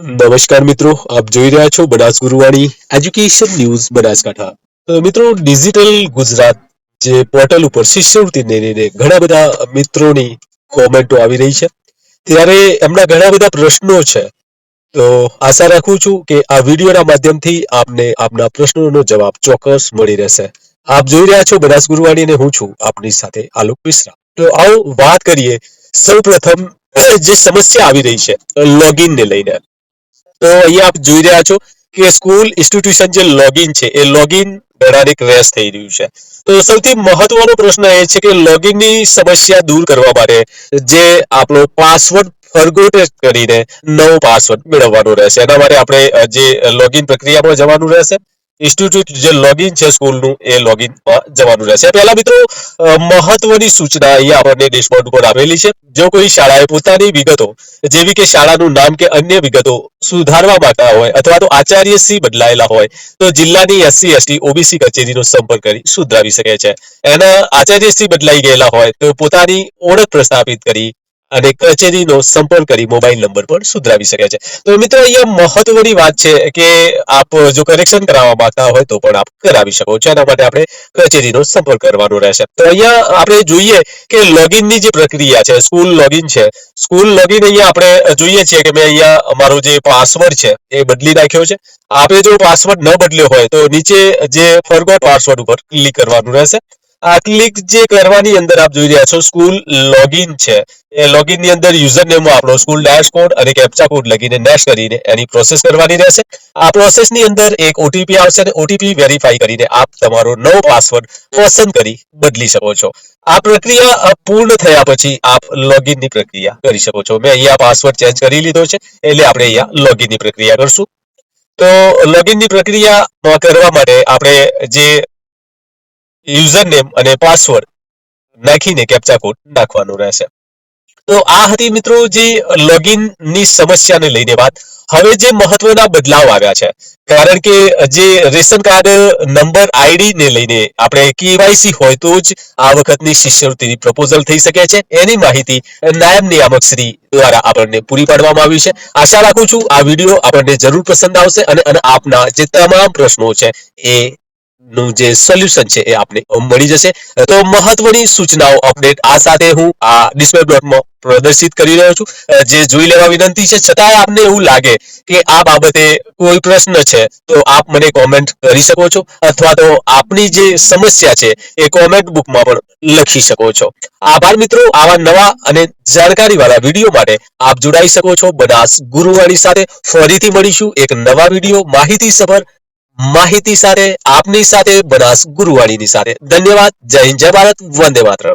નમસ્કાર મિત્રો, આપ જોઈ રહ્યા છો બનાસ ગુરુવાણી, એજ્યુકેશન ન્યૂઝ બનાસકાંઠા. તો મિત્રો, ડિજિટલ ગુજરાત જે પોર્ટલ ઉપર શિષ્યવૃત્તિને લઈને ઘણા બધા મિત્રોની કોમેન્ટો આવી રહી છે. ત્યારે એમના ઘણા બધા પ્રશ્નો છે. તો આશા રાખું છું કે આ વિડીયોના માધ્યમથી આપને આપના પ્રશ્નોનો જવાબ ચોક્કસ મળી રહેશે. આપ જોઈ રહ્યા છો બનાસ ગુરુવાણી અને હું છું આપની સાથે આલોક મિશ્રા. તો આવો વાત કરીએ. સૌપ્રથમ, જે સમસ્યા આવી રહી છે લોગિન ને લઈને. તો અહીંયા આપ જોઈ રહ્યા છો કે સ્કૂલ ઇન્સ્ટિટ્યુશન જે લોગિન છે, એ લોગિન ઘણાને ક્રેશ થઈ રહ્યું છે. તો સૌથી મહત્વનો પ્રશ્ન એ છે કે લોગિનની સમસ્યા દૂર કરવા માટે જે આપણો પાસવર્ડ ફરગોટ કરીને નવો પાસવર્ડ મેળવવાનો રહેશે. એના માટે આપણે જે લોગિન પ્રક્રિયામાં જવાનું રહેશે. ઇન્સ્ટિટ્યૂટ જે લોગિન છે સ્કૂલનું એ લોગિન જવાનું રહેશે. પહેલા મિત્રો મહત્વની સૂચના અહીંયા આપણને ડેશબોર્ડ ઉપર આપેલી છે. જો કોઈ શાળાએ પોતાની વિગતો, જેવી કે શાળાનું નામ કે અન્ય વિગતો સુધારવા માંગતા હોય અથવા તો આચાર્ય સી બદલાયેલા હોય, તો જિલ્લાની એસસી એસટી ઓબીસી કચેરીનો સંપર્ક કરી સુધરાવી શકે છે. એના આચાર્ય સી બદલાઈ ગયેલા હોય, તો પોતાની ઓળખ પ્રસ્થાપિત કરી અને કચેરીનો સંપર્ક કરી મોબાઈલ નંબર પર સુધરાવી શકે છે. તો મિત્રો, અહીંયા મહત્વની વાત છે કે આપ જો કરેક્શન કરાવવા માંગતા હોય તો પણ આપ કરાવી શકો છો. એના માટે આપણે કચેરીનો સંપર્ક કરવાનો રહેશે. તો અહીંયા આપણે જોઈએ કે લોગિનની જે પ્રક્રિયા છે સ્કૂલ લોગિન છે. સ્કૂલ લોગિન અહીંયા આપણે જોઈએ છીએ કે મેં અહીંયા અમારો જે પાસવર્ડ છે એ બદલી નાખ્યો છે. આપણે જો પાસવર્ડ ન બદલ્યો હોય તો નીચે જે ફરગોટ પાસવર્ડ ઉપર ક્લિક કરવાનું રહેશે. આ ક્લિક જે કરવાની અંદર આપ જોઈ રહ્યા છો સ્કૂલ લોગિન છે. એ લોગિનની અંદર યુઝર નેમ આપણો સ્કૂલ ડેશ કોડ અને કેપ્ચા કોડ લખીને ડેશ કરીને એની પ્રોસેસ કરવાની રહેશે. આ પ્રોસેસની અંદર એક ઓટીપી આવશે અને ઓટીપી વેરીફાઈ કરીને આપ તમારો નવો પાસવર્ડ પસંદ કરી બદલી શકો છો. આ પ્રક્રિયા પૂર્ણ થયા પછી આપ લોગિનની પ્રક્રિયા કરી શકો છો. મેં અહીંયા પાસવર્ડ ચેન્જ કરી લીધો છે, એટલે આપણે અહીંયા લોગિનની પ્રક્રિયા કરશું. તો લોગિનની પ્રક્રિયા કરવા માટે આપણે જે યુઝર નેમ અને પાસવર્ડ નાખીને કેપ્ચા કોડ નાખવાનો રહેશે. તો આ હતી મિત્રો જે લોગિનની સમસ્યાને લઈને વાત. હવે જે મહત્વના બદલાવ આવ્યા છે, કારણ કે જે રેશન કાર્ડ નંબર આઈડી ને લઈને આપણે કેવાયસી હોય તો જ આ વખતની શિષ્યવૃત્તિની પ્રપોઝલ થઈ શકે છે. એની માહિતી નાયબ નિયામક શ્રી દ્વારા આપણને પૂરી પાડવામાં આવી છે. આશા રાખું છું આ વીડિયો આપણને જરૂર પસંદ આવશે અને અને આપના જે તમામ પ્રશ્નો છે એ નું જે સોલ્યુશન છે એ આપને મળી જશે. તો મહત્વની સૂચનાઓ અપડેટ આ સાથે હું આ ડિસ્પ્લે ડોટમાં પ્રદર્શિત કરી રહ્યો છું. જે જોઈ લેવા વિનંતી છે, છતાંય આપને એવું લાગે કે આ બાબતે કોઈ પ્રશ્ન છે, તો આપ મને કોમેન્ટ કરી શકો છો. અથવા તો આપની જે સમસ્યા છે, એ કોમેન્ટ બુકમાં પણ લખી શકો છો. આભાર મિત્રો, આવા નવા અને જાણકારી વાળા વીડિયો માટે આપ જોડાઈ શકો છો. બનાસ ગુરુવાણી સાથે ફરીથી મળીશું. એક નવા વીડિયો માહિતી સભર માહિતી સાથે આપની સાથે બનાસ ગુરુવાણીની સાથે. ધન્યવાદ. જય હિન્દ જય ભારત. વંદે માતરમ.